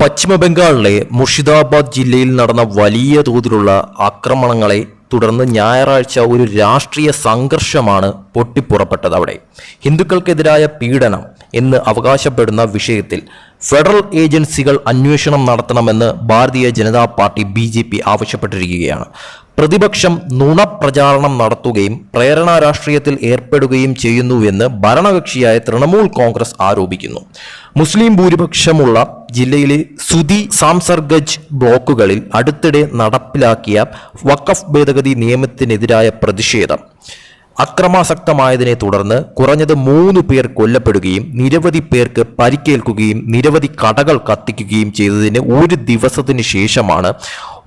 പശ്ചിമ ബംഗാളിലെ മുർഷിദാബാദ് ജില്ലയിൽ നടന്ന വലിയ തോതിലുള്ള ആക്രമണങ്ങളെ തുടർന്ന് ഞായറാഴ്ച ഒരു രാഷ്ട്രീയ സംഘർഷമാണ് പൊട്ടിപ്പുറപ്പെട്ടത് അവിടെ. ഹിന്ദുക്കൾക്കെതിരായ പീഡനം എന്ന് അവകാശപ്പെടുന്ന വിഷയത്തിൽ ഫെഡറൽ ഏജൻസികൾ അന്വേഷണം നടത്തണമെന്ന് ഭാരതീയ ജനതാ പാർട്ടി ബി ആവശ്യപ്പെട്ടിരിക്കുകയാണ്. പ്രതിപക്ഷം നുണപ്രചാരണം നടത്തുകയും പ്രേരണാ രാഷ്ട്രീയത്തിൽ ഏർപ്പെടുകയും ചെയ്യുന്നുവെന്ന് ഭരണകക്ഷിയായ തൃണമൂൽ കോൺഗ്രസ് ആരോപിക്കുന്നു. മുസ്ലിം ഭൂരിപക്ഷമുള്ള ജില്ലയിലെ സുതി സാംസർഗജ് ബ്ലോക്കുകളിൽ അടുത്തിടെ നടപ്പിലാക്കിയ വഖഫ് ഭേദഗതി നിയമത്തിനെതിരായ പ്രതിഷേധം. അക്രമാസക്തമായതിനെ തുടർന്ന് കുറഞ്ഞത് മൂന്ന് പേർ കൊല്ലപ്പെടുകയും നിരവധി പേർക്ക് പരിക്കേൽക്കുകയും നിരവധി കടകൾ കത്തിക്കുകയും ചെയ്തതിന് ഒരു ദിവസത്തിന് ശേഷമാണ്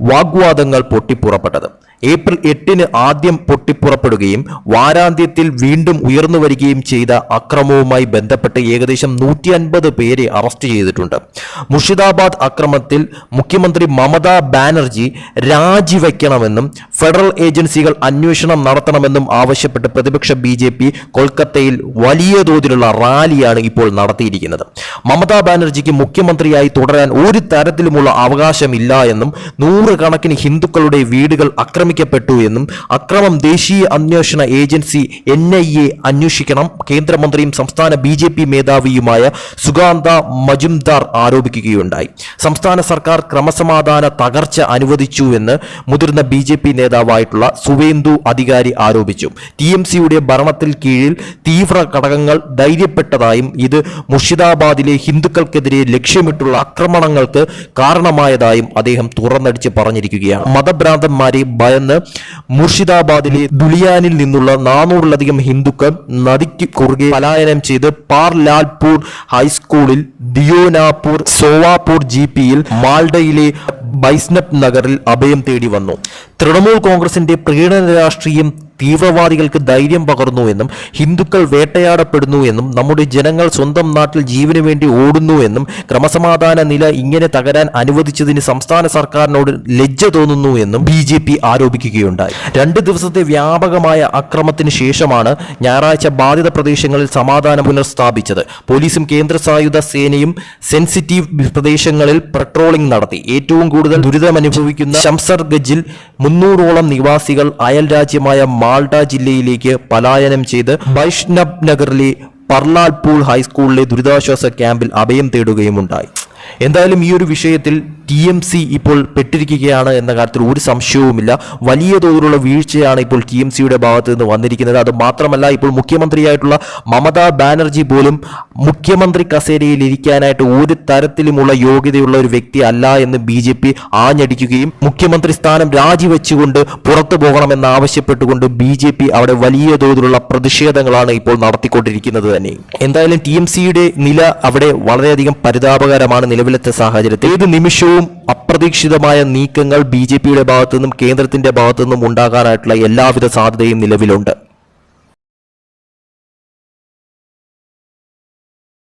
വാഗ്വാദങ്ങൾ പൊട്ടിപ്പുറപ്പെട്ടത്. ഏപ്രിൽ എട്ടിന് ആദ്യം പൊട്ടിപ്പുറപ്പെടുകയും വാരാന്ത്യത്തിൽ വീണ്ടും ഉയർന്നു വരികയും ചെയ്ത അക്രമവുമായി ബന്ധപ്പെട്ട് ഏകദേശം നൂറ്റി അൻപത് പേരെ അറസ്റ്റ് ചെയ്തിട്ടുണ്ട്. മുർഷിദാബാദ് അക്രമത്തിൽ മുഖ്യമന്ത്രി മമതാ ബാനർജി രാജിവെക്കണമെന്നും ഫെഡറൽ ഏജൻസികൾ അന്വേഷണം നടത്തണമെന്നും ആവശ്യപ്പെട്ട് പ്രതിപക്ഷ ബി ജെ പി കൊൽക്കത്തയിൽ വലിയ തോതിലുള്ള റാലിയാണ് ഇപ്പോൾ നടത്തിയിരിക്കുന്നത്. മമതാ ബാനർജിക്ക് മുഖ്യമന്ത്രിയായി തുടരാൻ ഒരു തരത്തിലുമുള്ള അവകാശമില്ല എന്നും നൂറുകണക്കിന് ഹിന്ദുക്കളുടെ വീടുകൾ ആക്രമിക്കപ്പെട്ടു എന്നും അക്രമം ദേശീയ അന്വേഷണ ഏജൻസി എൻ ഐ എ അന്വേഷിക്കണം കേന്ദ്രമന്ത്രിയും സംസ്ഥാന ബി ജെ പി മേധാവിയുമായ സുഗാന്ത മജുംദാർ ആരോപിക്കുകയുണ്ടായി. സംസ്ഥാന സർക്കാർ ക്രമസമാധാന തകർച്ച അനുവദിച്ചുവെന്ന് മുതിർന്ന ബി ജെ പി നേതാവായിട്ടുള്ള സുവേന്ദു അധികാരി ആരോപിച്ചു. ടി എം സിയുടെ ഭരണത്തിൽ കീഴിൽ തീവ്ര ഘടകങ്ങൾ ധൈര്യപ്പെട്ടതായും ഇത് മുർഷിദാബാദിലെ ഹിന്ദുക്കൾക്കെതിരെ ലക്ഷ്യമിട്ടുള്ള ആക്രമണങ്ങൾക്ക് കാരണമായതായും അദ്ദേഹം തുറന്നടിച്ച് പറഞ്ഞിരിക്കുകയാണ്. മതഭ്രാന്തന്മാരെ ഭയന്ന് മുർഷിദാബാദിലെ ദുലിയാനിൽ നിന്നുള്ള നാനൂറിലധികം ഹിന്ദുക്കൾ നദിക്ക് കുറുകെ പലായനം ചെയ്ത് പാർലാൽപൂർ ഹൈസ്കൂളിൽ ദിയോനാപൂർ സോവാപൂർ ജി പിയിൽ മാൾഡയിലെ ബൈസ്നപ് നഗറിൽ അഭയം തേടി വന്നു. തൃണമൂൽ കോൺഗ്രസിന്റെ പ്രീണന രാഷ്ട്രീയം തീവ്രവാദികൾക്ക് ധൈര്യം പകർന്നു എന്നും ഹിന്ദുക്കൾ വേട്ടയാടപ്പെടുന്നു എന്നും നമ്മുടെ ജനങ്ങൾ സ്വന്തം നാട്ടിൽ ജീവന് വേണ്ടി ഓടുന്നു എന്നും ക്രമസമാധാന നില ഇങ്ങനെ തകരാൻ അനുവദിച്ചതിന് സംസ്ഥാന സർക്കാരിനോട് ലജ്ജ തോന്നുന്നു എന്നും ബി ജെ പി ആരോപിക്കുകയുണ്ടായി. രണ്ട് ദിവസത്തെ വ്യാപകമായ അക്രമത്തിന് ശേഷമാണ് ഞായറാഴ്ച ബാധിത പ്രദേശങ്ങളിൽ സമാധാനം പുനഃസ്ഥാപിച്ചത്. പോലീസും കേന്ദ്ര സായുധ സേനയും സെൻസിറ്റീവ് പ്രദേശങ്ങളിൽ പെട്രോളിംഗ് നടത്തി. ഏറ്റവും കൂടുതൽ ദുരിതമനുഭവിക്കുന്ന ശംസർഗജിൽ മുന്നൂറോളം നിവാസികൾ അയൽ രാജ്യമായ മാൾഡ ജില്ലയിലേക്ക് പലായനം ചെയ്ത് വൈഷ്ണബ് നഗറിലെ പർലാൽപൂൾ ഹൈസ്കൂളിലെ ദുരിതാശ്വാസ ക്യാമ്പിൽ അഭയം തേടുകയുമുണ്ടായി. എന്തായാലും ഈ ഒരു വിഷയത്തിൽ ടി എം സി ഇപ്പോൾ പെട്ടിരിക്കുകയാണ് എന്ന കാര്യത്തിൽ ഒരു സംശയവുമില്ല. വലിയ തോതിലുള്ള വീഴ്ചയാണ് ഇപ്പോൾ ടി എം സിയുടെ ഭാഗത്ത് നിന്ന് വന്നിരിക്കുന്നത്. അത് മാത്രമല്ല ഇപ്പോൾ മുഖ്യമന്ത്രിയായിട്ടുള്ള മമതാ ബാനർജി പോലും മുഖ്യമന്ത്രി കസേരയിൽ ഇരിക്കാനായിട്ട് ഒരു തരത്തിലുമുള്ള യോഗ്യതയുള്ള ഒരു വ്യക്തി അല്ല എന്ന് ബി ജെ പി ആഞ്ഞടിക്കുകയും മുഖ്യമന്ത്രി സ്ഥാനം രാജിവെച്ചുകൊണ്ട് പുറത്തു പോകണമെന്ന് ആവശ്യപ്പെട്ടുകൊണ്ട് ബി ജെ പി അവിടെ വലിയ തോതിലുള്ള പ്രതിഷേധങ്ങളാണ് ഇപ്പോൾ നടത്തിക്കൊണ്ടിരിക്കുന്നത് തന്നെ. എന്തായാലും ടി എം സിയുടെ നില അവിടെ വളരെയധികം പരിതാപകരമാണ് നിലവിലത്തെ സാഹചര്യത്തിൽ. ഏത് നിമിഷവും അപ്രതീക്ഷിതമായ നീക്കങ്ങൾ ബി ജെ പിയുടെ ഭാഗത്തു നിന്നും കേന്ദ്രത്തിന്റെ ഭാഗത്തു നിന്നും ഉണ്ടാകാനായിട്ടുള്ള എല്ലാവിധ സാധ്യതയും നിലവിലുണ്ട്.